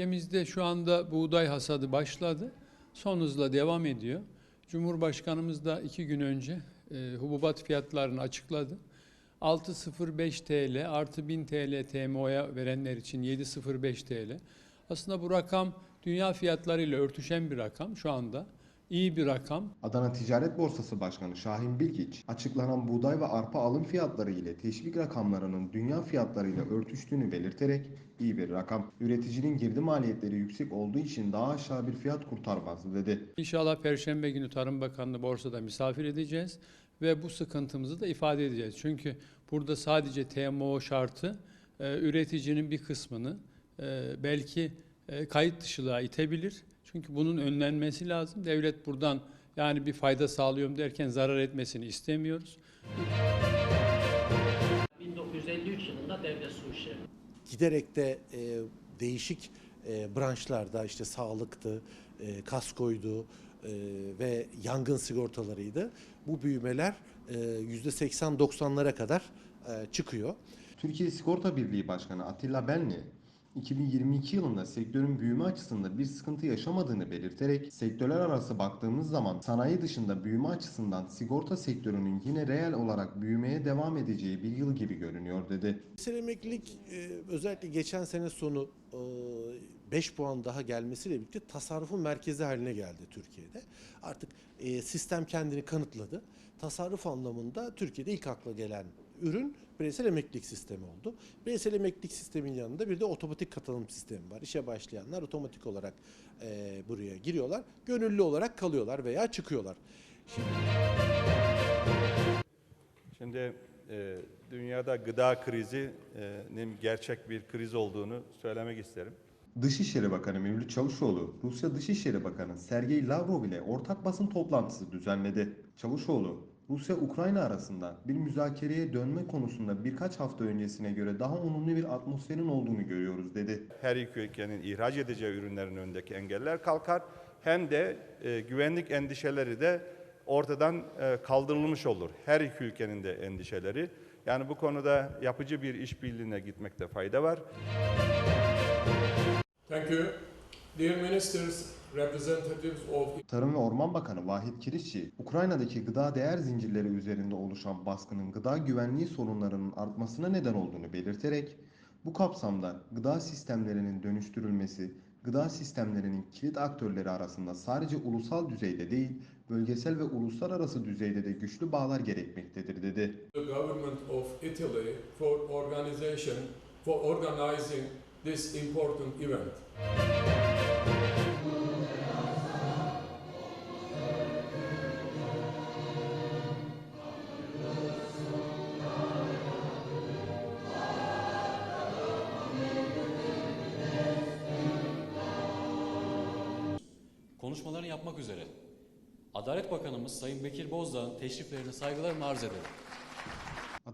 Bölgemizde şu anda buğday hasadı başladı. Son hızla devam ediyor. Cumhurbaşkanımız da iki gün önce e, hububat fiyatlarını açıkladı. 6.05 TL artı 1000 TL TMO'ya verenler için 7.05 TL. Aslında bu rakam dünya fiyatlarıyla örtüşen bir rakam şu anda. İyi bir rakam. Adana Ticaret Borsası Başkanı Şahin Bilgiç, açıklanan buğday ve arpa alım fiyatları ile teşvik rakamlarının dünya fiyatlarıyla örtüştüğünü belirterek iyi bir rakam. Üreticinin girdi maliyetleri yüksek olduğu için daha aşağı bir fiyat kurtarmaz dedi. İnşallah Perşembe günü Tarım Bakanlığı borsada misafir edeceğiz ve bu sıkıntımızı da ifade edeceğiz. Çünkü burada sadece TMO şartı e, üreticinin bir kısmını e, belki e, kayıt dışılığa itebilir. Çünkü bunun önlenmesi lazım. Devlet buradan yani bir fayda sağlıyorum derken zarar etmesini istemiyoruz. 1953 yılında devlet su işi giderek de e, değişik e, branşlarda işte sağlıktı, e, kaskoydu e, ve yangın sigortalarıydı. Bu büyümeler e, %80-90'lara kadar e, çıkıyor. Türkiye Sigorta Birliği Başkanı Atilla Benli, 2022 yılında sektörün büyüme açısında bir sıkıntı yaşamadığını belirterek sektörler arası baktığımız zaman sanayi dışında büyüme açısından sigorta sektörünün yine reel olarak büyümeye devam edeceği bir yıl gibi görünüyor dedi. Bireysel emeklilik e, özellikle geçen sene sonu 5 puan daha gelmesiyle birlikte tasarrufun merkezi haline geldi Türkiye'de. Artık e, sistem kendini kanıtladı. Tasarruf anlamında Türkiye'de ilk akla gelen ürün bireysel emeklilik sistemi oldu. Bireysel emeklilik sistemin yanında bir de otomatik katılım sistemi var. İşe başlayanlar otomatik olarak e, buraya giriyorlar. Gönüllü olarak kalıyorlar veya çıkıyorlar. Şimdi Şimdi e, dünyada gıda krizinin gerçek bir kriz olduğunu söylemek isterim. Dışişleri Bakanı Mevlüt Çavuşoğlu, Rusya Dışişleri Bakanı Sergey Lavrov ile ortak basın toplantısı düzenledi. Çavuşoğlu, Rusya-Ukrayna arasında bir müzakereye dönme konusunda birkaç hafta öncesine göre daha olumlu bir atmosferin olduğunu görüyoruz dedi. Her iki ülkenin ihraç edeceği ürünlerin önündeki engeller kalkar. Hem de e, güvenlik endişeleri de ortadan e, kaldırılmış olur. Her iki ülkenin de endişeleri. Yani bu konuda yapıcı bir işbirliğine gitmekte fayda var. Thank you. Dear ministers, Tarım ve Orman Bakanı Vahit Kirişçi, Ukrayna'daki gıda değer zincirleri üzerinde oluşan baskının gıda güvenliği sorunlarının artmasına neden olduğunu belirterek, bu kapsamda gıda sistemlerinin dönüştürülmesi, gıda sistemlerinin kilit aktörleri arasında sadece ulusal düzeyde değil, bölgesel ve uluslararası düzeyde de güçlü bağlar gerekmektedir dedi. the government of Italy for organization for organizing this important event. konuşmalarını yapmak üzere Adalet Bakanımız Sayın Bekir Bozdağ'ın teşriflerini saygılarımla arz ederim.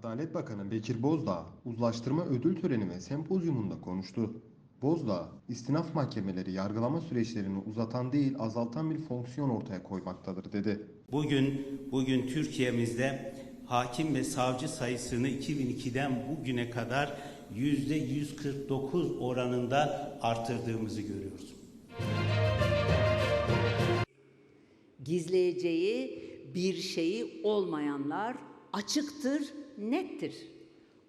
Adalet Bakanı Bekir Bozdağ, uzlaştırma ödül töreni ve sempozyumunda konuştu. Bozdağ, istinaf mahkemeleri yargılama süreçlerini uzatan değil azaltan bir fonksiyon ortaya koymaktadır dedi. Bugün bugün Türkiye'mizde hakim ve savcı sayısını 2002'den bugüne kadar yüzde 149 oranında artırdığımızı görüyoruz. gizleyeceği bir şeyi olmayanlar açıktır, nettir.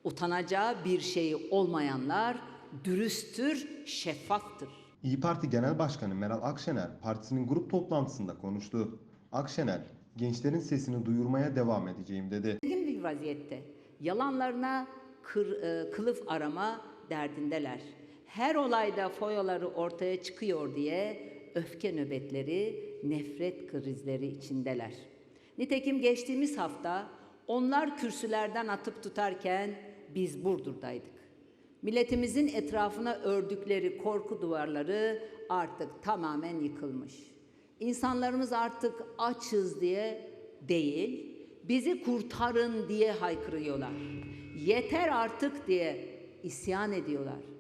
Utanacağı bir şeyi olmayanlar dürüsttür, şeffaftır. İyi Parti Genel Başkanı Meral Akşener partisinin grup toplantısında konuştu. Akşener, gençlerin sesini duyurmaya devam edeceğim dedi. Gergin bir vaziyette yalanlarına kır, e, kılıf arama derdindeler. Her olayda foyaları ortaya çıkıyor diye öfke nöbetleri, nefret krizleri içindeler. Nitekim geçtiğimiz hafta onlar kürsülerden atıp tutarken biz Burdur'daydık. Milletimizin etrafına ördükleri korku duvarları artık tamamen yıkılmış. İnsanlarımız artık açız diye değil, bizi kurtarın diye haykırıyorlar. Yeter artık diye isyan ediyorlar.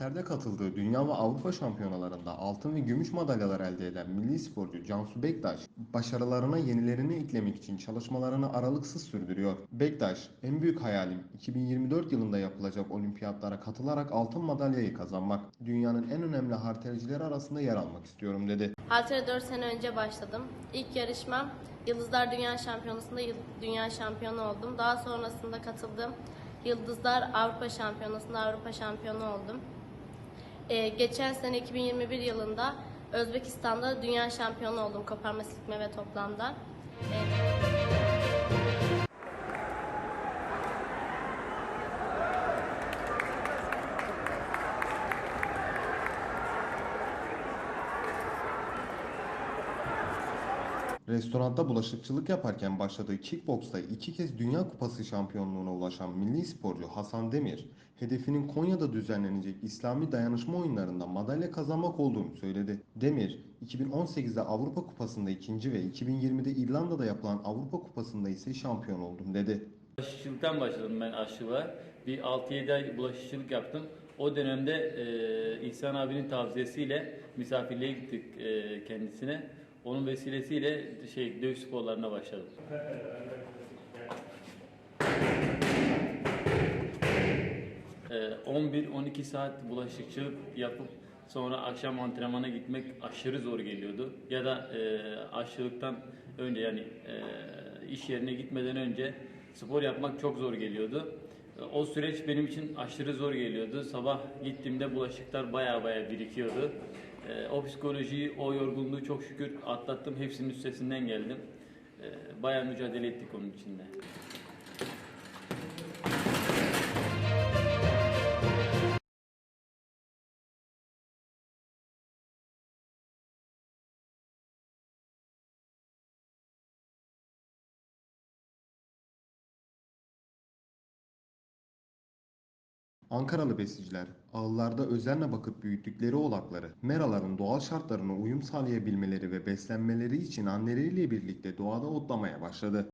Halterde katıldığı dünya ve Avrupa şampiyonalarında altın ve gümüş madalyalar elde eden milli sporcu Cansu Bektaş, başarılarına yenilerini eklemek için çalışmalarını aralıksız sürdürüyor. Bektaş, en büyük hayalim 2024 yılında yapılacak olimpiyatlara katılarak altın madalyayı kazanmak. Dünyanın en önemli haltercileri arasında yer almak istiyorum dedi. Haltere 4 sene önce başladım. İlk yarışmam Yıldızlar Dünya Şampiyonası'nda dünya şampiyonu oldum. Daha sonrasında katıldığım Yıldızlar Avrupa Şampiyonası'nda Avrupa şampiyonu oldum. Ee, geçen sene 2021 yılında Özbekistan'da dünya şampiyonu oldum koparma silkme ve toplamda. Ee, Restoranda bulaşıkçılık yaparken başladığı kickboksta iki kez Dünya Kupası şampiyonluğuna ulaşan milli sporcu Hasan Demir, hedefinin Konya'da düzenlenecek İslami dayanışma oyunlarında madalya kazanmak olduğunu söyledi. Demir, 2018'de Avrupa Kupası'nda ikinci ve 2020'de İrlanda'da yapılan Avrupa Kupası'nda ise şampiyon oldum dedi. Bulaşıkçılıktan başladım ben aşçılığa. Bir 6-7 ay bulaşıkçılık yaptım. O dönemde e, İhsan abinin tavsiyesiyle misafirliğe gittik e, kendisine. Onun vesilesiyle şey dövüş sporlarına başladım. E, 11-12 saat bulaşıkçılık yapıp sonra akşam antrenmana gitmek aşırı zor geliyordu. Ya da e, aşçılıktan önce yani e, iş yerine gitmeden önce spor yapmak çok zor geliyordu. E, O süreç benim için aşırı zor geliyordu. Sabah gittiğimde bulaşıklar baya baya birikiyordu. E, O psikolojiyi, o yorgunluğu çok şükür atlattım. Hepsinin üstesinden geldim. E, Baya mücadele ettik onun içinde. Ankaralı besiciler, ağıllarda özenle bakıp büyüttükleri oğlakları, meraların doğal şartlarına uyum sağlayabilmeleri ve beslenmeleri için anneleriyle birlikte doğada otlamaya başladı.